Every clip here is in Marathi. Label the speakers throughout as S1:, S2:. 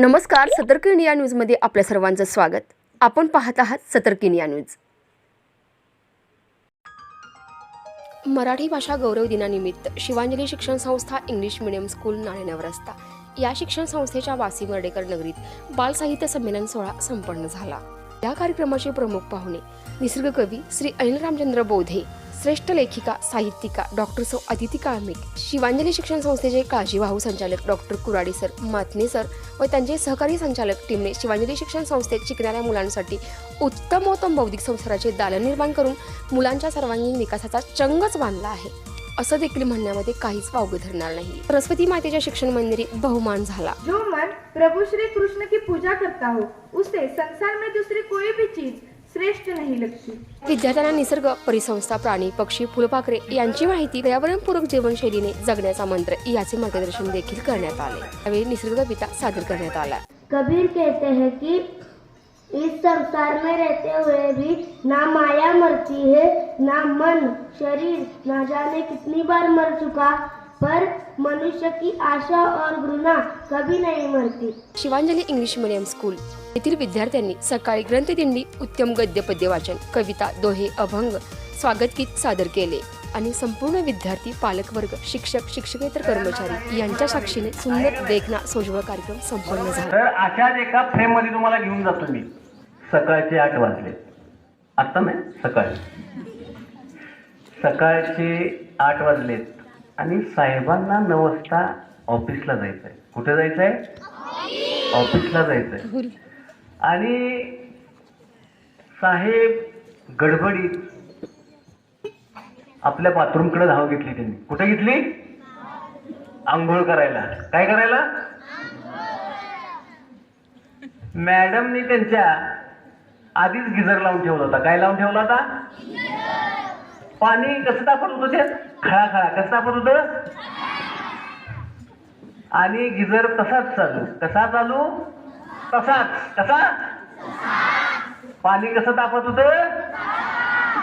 S1: नमस्कार सतर्क इंडिया न्यूजमध्ये आपल्या सर्वांचं स्वागत. आपण पाहत आहात सतर्क इंडिया न्यूज. मराठी भाषा गौरव दिनानिमित्त शिवांजली शिक्षण संस्था इंग्लिश मिडियम स्कूल नाणेनवर रस्ता. या शिक्षण संस्थेच्या वासी मर्डेकर नगरीत बाल साहित्य संमेलन सोहळा संपन्न झाला. या कार्यक्रमाचे प्रमुख पाहुणे निसर्ग कवी श्री अनिल रामचंद्र बोधे श्रेष्ठ लेखिका साहित्यिका डॉक्टर सौ अदिती काळमिक शिवांजली शिक्षण संस्थेचे काळजीवाहू संचालक doctor Kuradi sir Matne sir व त्यांचे सहकारी संचालक टीमने शिवांजली शिक्षण संस्थेत शिकणाऱ्या मुलांसाठी उत्तमोत्तम बौद्धिक संसाराचे दालन निर्माण करून मुलांच्या सर्वांगीण विकासाचा चंगच बांधला आहे. असं देखील म्हणण्यामध्ये काहीच वावग धरणार नाही. सरस्वती मातेच्या शिक्षण मंदिरी बहुमान झाला.
S2: जो मन प्रभु श्री कृष्ण की पूजा करता हो उसे संसार में दूसरी कोई भी चीज श्रेष्ठ नहीं लगती
S1: विद्यार्थ्यांना निसर्ग परिसंस्था प्राणी पक्षी फुलपाखरे यांची माहिती पर्यावरणपूरक जीवनशैलीने जगण्याचा मंत्र याचे मार्गदर्शन देखील करण्यात आले. यावेळी निसर्ग कविता सादर करण्यात आला.
S3: कबीर कहते हैं कि इस संसार में रहते हुए भी ना माया मरती है ना मन शरीर ना जाने कितनी बार मर चुका। पर मनुष्य की आशा और घृणा कभी नहीं मरती।
S1: शिवांजली इंग्लिश मिडियम स्कूल येथील विद्यार्थ्यांनी सकाळी ग्रंथदिंडी उत्तम गद्य पद्य वाचन कविता दोहे अभंग स्वागत गीत सादर केले आणि संपूर्ण विद्यार्थी पालकवर्ग शिक्षक शिक्षकेतर कर्मचारी यांच्या साक्षीने सुंदर देखना सोजवळ कार्यक्रम संपन्न झाला.
S4: तर अशाच एका फ्रेममध्ये तुम्हाला घेऊन जातो मी. सकाळचे आठ वाजले. आत्ता नाही सकाळी. सकाळचे आठ वाजलेत. आणि साहेबांना नऊ वाजता ऑफिसला जायचंय. कुठे जायचंय? ऑफिसला जायचंय. आणि साहेब गडबडीत आपल्या बाथरूमकडे धाव घेतली त्यांनी. कुठे घेतली? आंघोळ करायला. काय करायला? मॅडमनी त्यांच्या आधीच गिझर लावून ठेवला होता. काय लावून ठेवला होता? पाणी कसं तापत होतं त्यात खळा खळा. कसं तापत होतं? आणि गिझर तसाच चालू. कसा चालू? तसाच. कसा? पाणी कसं तापत होतं?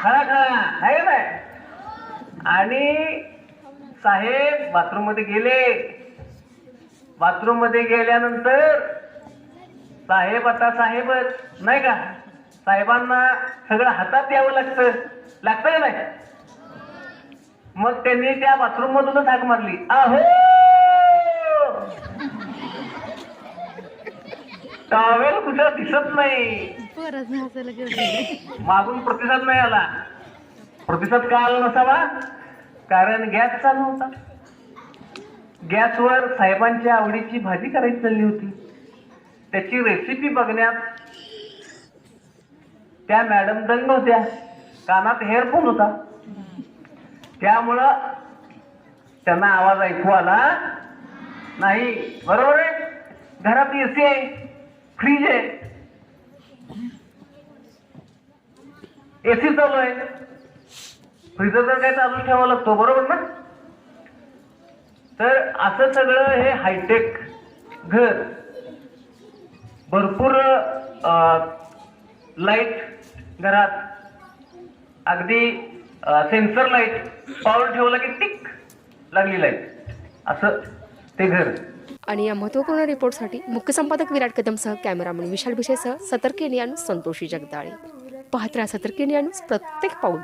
S4: खळा खळा. आहे ना आणि साहेब बाथरूममध्ये गेले. बाथरूममध्ये गेल्यानंतर साहेब आता साहेबच नाही का? साहेबांना सगळं हातात यावं लागतं. लागतं का नाही? मग त्यांनी त्या बाथरूम मधूनच हाक मारली. आहो! टॉवेल कुठं दिसत नाही. मागून प्रतिसाद नाही आला प्रतिसाद का आला नसावा? कारण गॅस चालू होता. गॅसवर साहेबांच्या आवडीची भाजी करायची चालली होती. त्याची रेसिपी बघण्यात त्या मॅडम दंग होत्या. कानात हेअरफोन होता. त्यामुळं त्यांना आवाज ऐकू आला. नाही बरोबर आहे? घरात एसी आहे. फ्रीज आहे. एसी चालू आहे. फ्रीज तर काय चालू ठेवावा लागतो बरोबर ना? तर असं सगळं हे हायटेक घर. भरपूर लाइट घरात. अगदी सेन्सर लाइट पॉवर ठेवलं की टिक लागली लाइट असं ते घर.
S1: आणि या महत्त्वपूर्ण रिपोर्टसाठी मुख्य संपादक विराट कदमसह कॅमेरामन विशाल भिशेसह सतर्क इंडिया संतोषी जगदाळे. पाहत्रा राहा सतर्क इंडिया प्रत्येक पाऊल